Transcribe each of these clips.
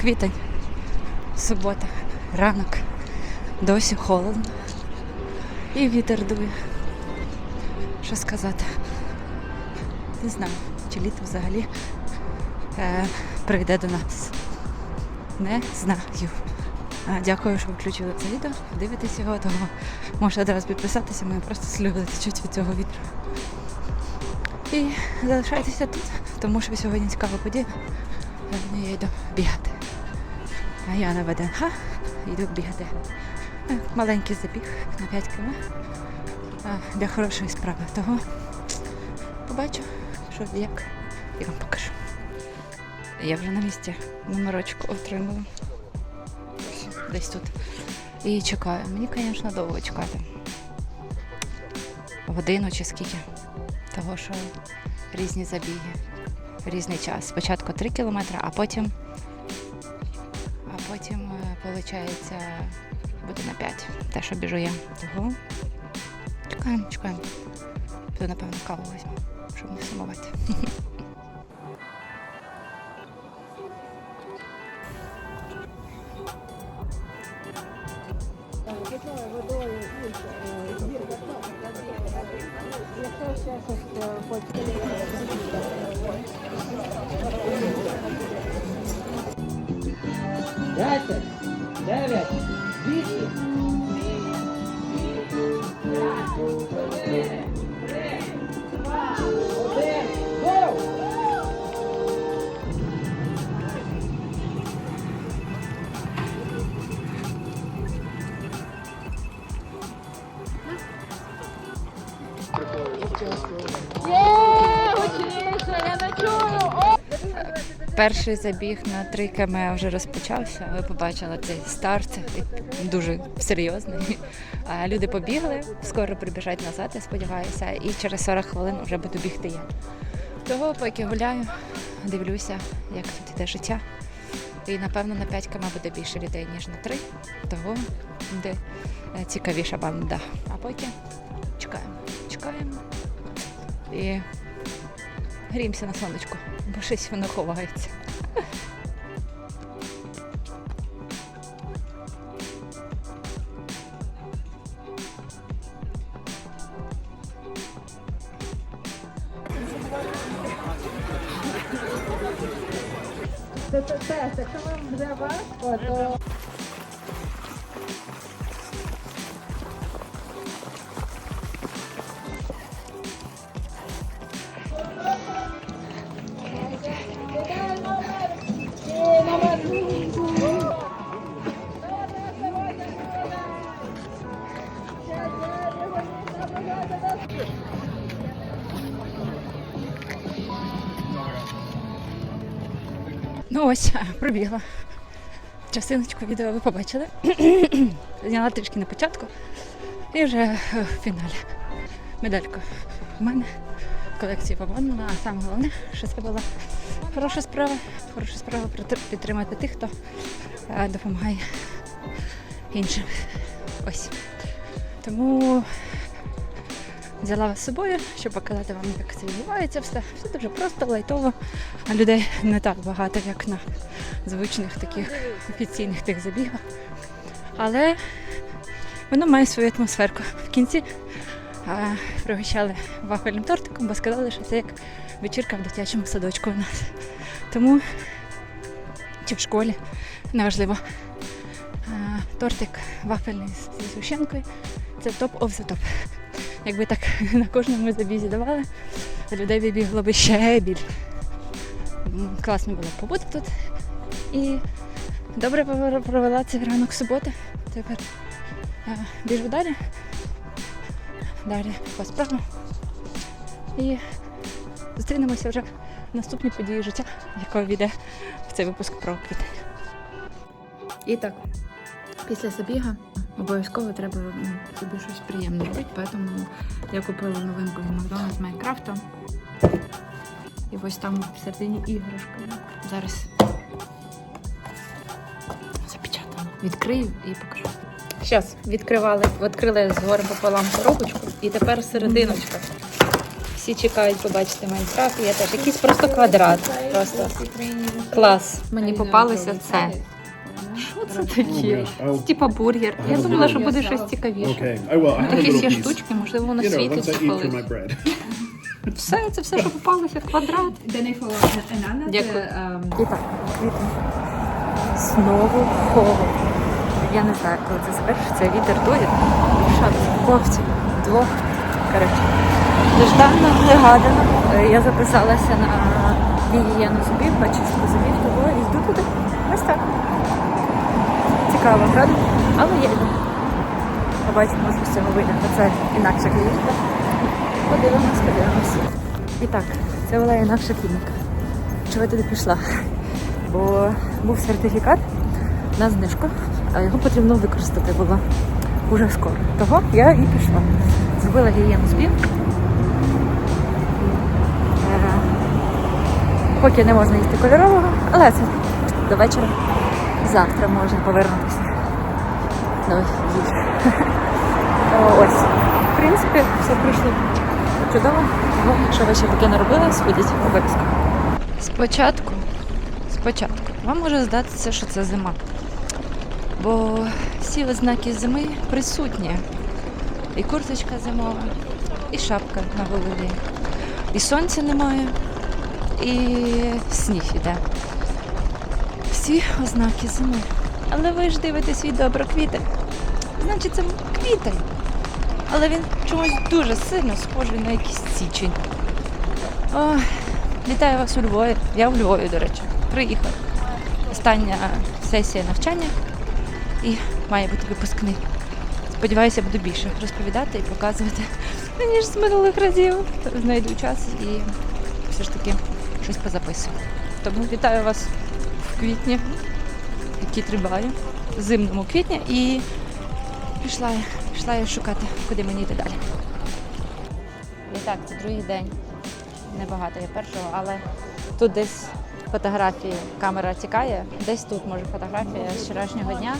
квітень, субота, ранок, досі холодно. І вітер дує. Що сказати? Не знаю, чи літо взагалі е, прийде до нас. Не знаю. Дякую, що включили це відео. Дивитесь його, того можете одразу підписатися, мене просто сльози течуть від цього вітру. І залишайтеся тут, тому що сьогодні цікава подія. Я йду бігати. А я на ВДНХ йду бігати. Е, Маленький забіг на 5 км для хорошої справи. Того побачу, що як, і вам покажу. Я вже на місці номерочку отримала. Десь тут. І чекаю. Мені, звісно, довго чекати. Годину чи скільки. Того, що різні забіги, різний час. Спочатку 3 кілометри, а потім, виходить, буде на 5. Те, що біжу я. Того чекаємо, чекаємо. Піду, напевно, каву візьму, щоб не сумувати. Десять, дев'ять, вісім. Перший забіг на 3 км вже розпочався. Ви побачили цей старт дуже серйозний. Люди побігли, скоро прибіжать назад, я сподіваюся, і через 40 хвилин вже буду бігти я. Того, поки гуляю, дивлюся, як тут іде життя. І напевно на 5 км буде більше людей, ніж на 3. Того буде е, цікавіша банда. А поки чекаємо, чекаємо і гріємося на сонечку, бо щось воно ховається. Ну ось, пробігла. Частиночку відео ви побачили. Зняла трішки на початку. І вже е, в фіналі. Медалька в мене в колекції поповнена, а саме головне, що це була хороша справа. Хороша справа підтримати тих, хто е, допомагає іншим. Ось. Тому взяла вас з собою, щоб показати вам, як це відбувається. Все, все дуже просто, лайтово. А людей не так багато, як на звичних таких офіційних тих забігах. Але воно має свою атмосферку. В кінці а, пригощали вафельним тортиком, бо сказали, що це як вечірка в дитячому садочку у нас. Тому чи в школі, неважливо. Тортик вафельний з- зі згущенкою це топ of the top. Якби так на кожному забізі давали, людей вибігло би ще більше. Класно було побути тут. І добре провела цей ранок суботи. Тепер я біжу далі. Далі по справам. І зустрінемося вже в наступній події життя, якого війде в цей випуск про квітень. І так, після забіга обов'язково треба собі щось приємне робити, тому я купила новинку від Макдональдс з Майнкрафтом. І ось там всередині іграшка. Зараз запечатано. Відкрию і покажу. Зараз відкривали, відкрили згори пополам коробочку і тепер серединочка. Всі чекають побачити Майнкрафт. Я теж якийсь просто квадрат. Просто клас. Мені попалося це. Що це таке? Це типа бургер. Я думала, що буде щось цікавіше. Якісь є штучки, можливо, воно You know, once світить I eat through коли. Все, це все, що попалося, в квадрат. Дякую. І так, квітень. Знову холод. Я не знаю, коли це завершиться. Вітер дує. Шапці, хлопці, двох. Коротше. Неждано, негадано. Е, Я записалася на гігієну зубів, очистку зубів, того і йду туди. Ось так. Цікаво, правда? Але я йду. Побачимо, що з цього вийде. Це інакша клініка. Подивимось, подивимось. І так, це була інакша клініка. Чого я туди пішла? Бо був сертифікат на знижку, а його потрібно використати було уже скоро. Того я і пішла. Зробила гігієну зубів. Е, Поки не можна їсти кольорового, але це до вечора. Завтра можна повернутися. До їжі. Ось. В принципі, все пройшло чудово. Тому, якщо ви ще таке не робили, сходіть обов'язково. Спочатку, спочатку, вам може здатися, що це зима. Бо всі ознаки зими присутні. І курточка зимова, і шапка на голові. І сонця немає, і сніг іде. Всі ознаки зими. Але ви ж дивитесь відео про квіти. Значить, це квітень. Але він чомусь дуже сильно схожий на якийсь січень. Ой, вітаю вас у Львові. Я у Львові, до речі, приїхав. Остання сесія навчання і має бути випускний. Сподіваюся, буду більше розповідати і показувати, ніж з минулих разів. Знайду час і все ж таки щось позаписую. Тому вітаю вас в квітні, який триває, зимному квітні, і пішла, пішла я шукати, куди мені йти далі. І так, це другий день. Небагато є першого, але тут десь фотографії камера тікає. Десь тут може фотографія з вчорашнього дня.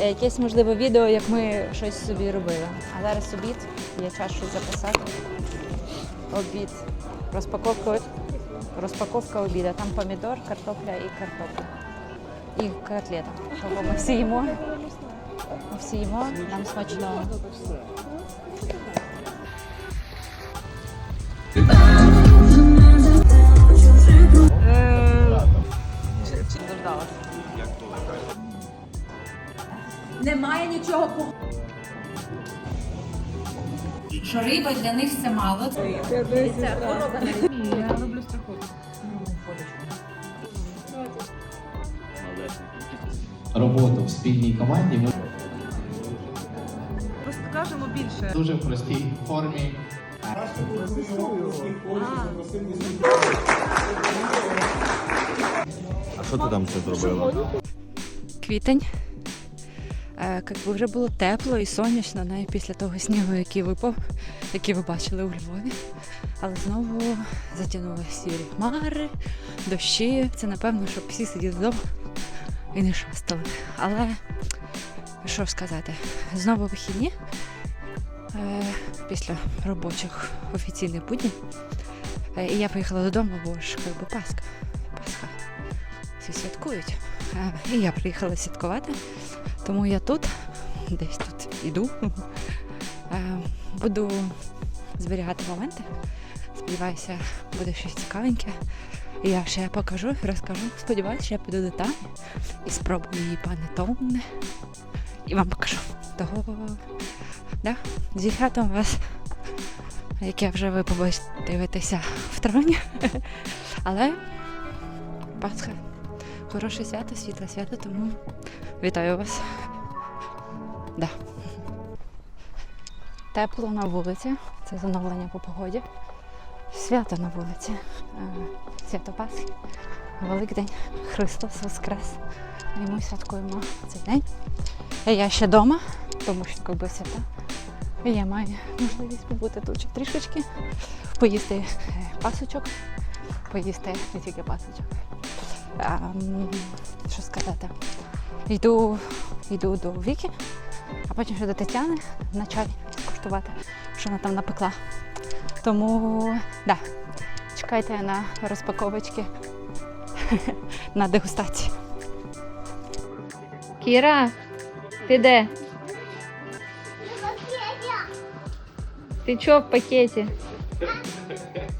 Е, Якесь можливо відео, як ми щось собі робили. А зараз обід, є час щось записати. Обід. Розпаковка, розпаковка обіда. Там помідор, картопля і картопля. І котлета. Того ми всі їмо. Ми всі їмо, нам смачно. Немає нічого по Що риба для них це мало. Роботу в спільній команді. Ми розкажемо більше. дуже в простій формі. А що ти там ще зробила? Квітень. Е, вже було тепло і сонячно, навіть після того снігу, який випав, який ви бачили у Львові. Але знову затягнули сірі хмари, дощі. Це напевно, щоб всі сиділи вдома і не шастали. Але що сказати, знову вихідні е, після робочих офіційних буднів. Е, І я поїхала додому, бо ж якби Пасха. Пасха. Всі святкують. Е, І я приїхала святкувати, тому я тут, десь тут іду. Е, Буду зберігати моменти. Сподіваюся, буде щось цікавеньке. І я ще покажу, розкажу. Сподіваюся, що я піду до Тани і спробую її панетонне. І вам покажу. Того да, зі святом вас, яке вже ви побачите дивитися в травні. Але Пасха хороше свято, світле свято, тому вітаю вас. Да. Тепло на вулиці. Це зановлення по погоді. Свято на вулиці. Свято Пасхи. Великдень. Христос Воскрес. І ми святкуємо цей день. Я ще вдома, тому що якби свята. Я маю можливість побути тут трішечки, поїсти е, пасочок, поїсти не тільки пасочок. Ем, що сказати? Йду, йду до Віки, а потім ще до Тетяни на чай скуштувати, що вона там напекла. Тому да, чекайте на розпаковочки на дегустації. Кіра, ти де? Ти чого в пакеті?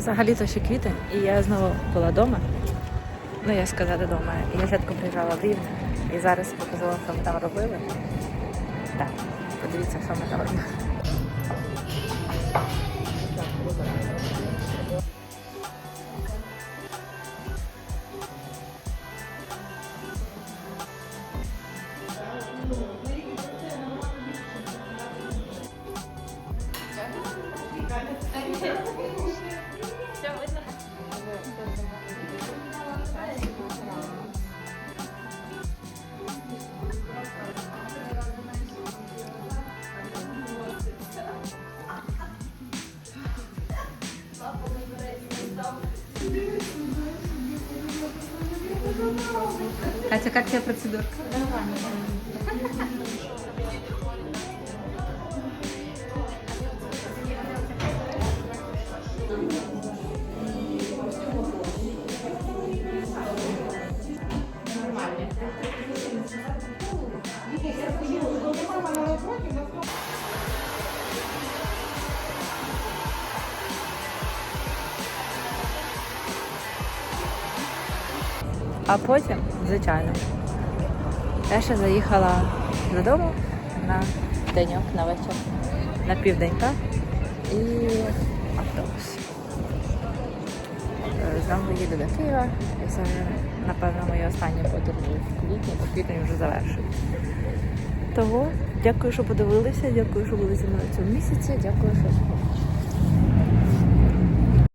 Взагалі-то ще квітень, і я знову була вдома. Ну, я сказати, вдома. Я спочатку приїжджала в Рівне, і зараз показала, що ми там робили. Так, подивіться, що ми там робили. Катя, як тебе процедурка? А потім, звичайно, я ще заїхала додому на деньок, на вечір, на південька і автобус. Е, Знову їду до Києва. І це, напевно, мої останні подорожі в квітні, бо квітень вже завершується. Того дякую, що подивилися, дякую, що були зі мною цьому місяці, дякую, що